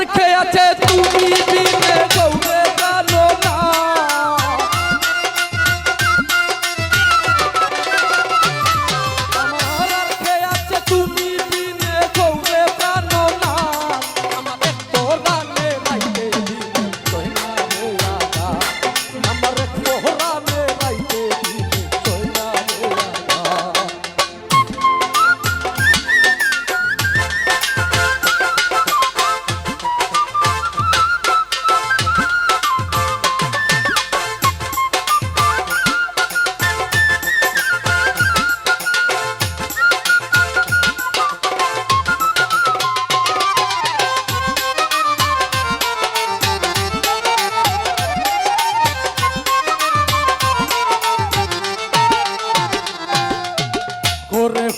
আর কে আছে তুমি বিনে গৌরে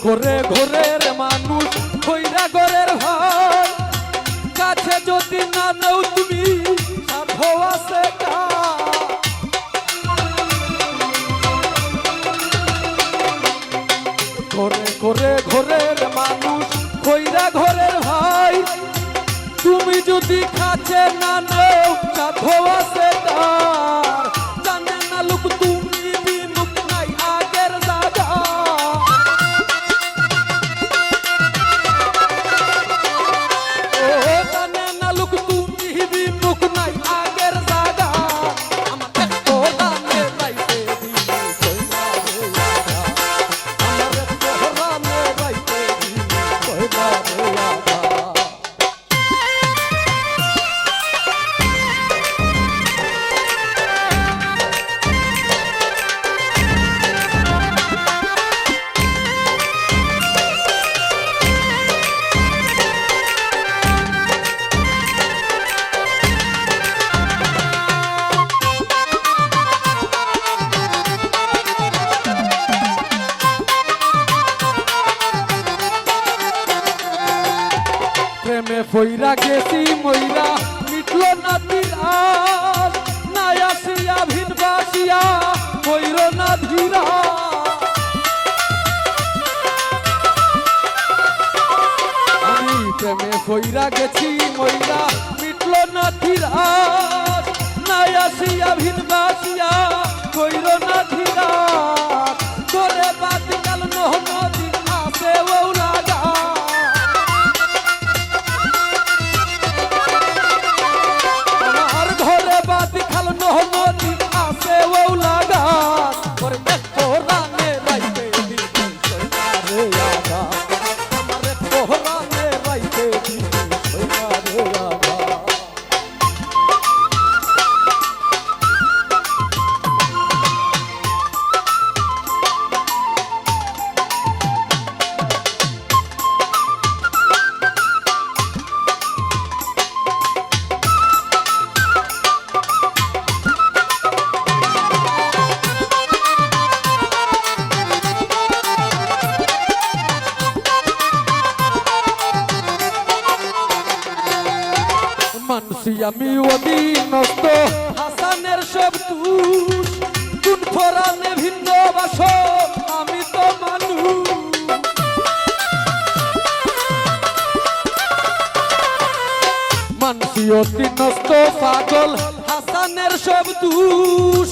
ঘরে ঘরে ঘরের মানুষ, খৈরা ঘরের ভাই কাছে যদি না নও তুমি আছে ঘরে ঘরে ঘরের মানুষ, খৈরা ঘরের ভাই। তুমি যদি কাছে না নও সাধো আছে তার ফইরা গেছি মইরা, মিটলো না তিরাস না আসিয়া ভিন বাসিয়া কইর না ধীরা। আমি প্রেমে ফইরা গেছি মইরা, মিটলো না তিরাস না আসিয়া ভিন বাসিয়া কইর না ধীরা। মানসি আমি অধীনস্থ। হাসানের সব তুষ কোন ফরানে ভিন্ন বাস আমি তো মানুষ। মানসি অধীনস্থ পাগল, হাসানের সব তুষ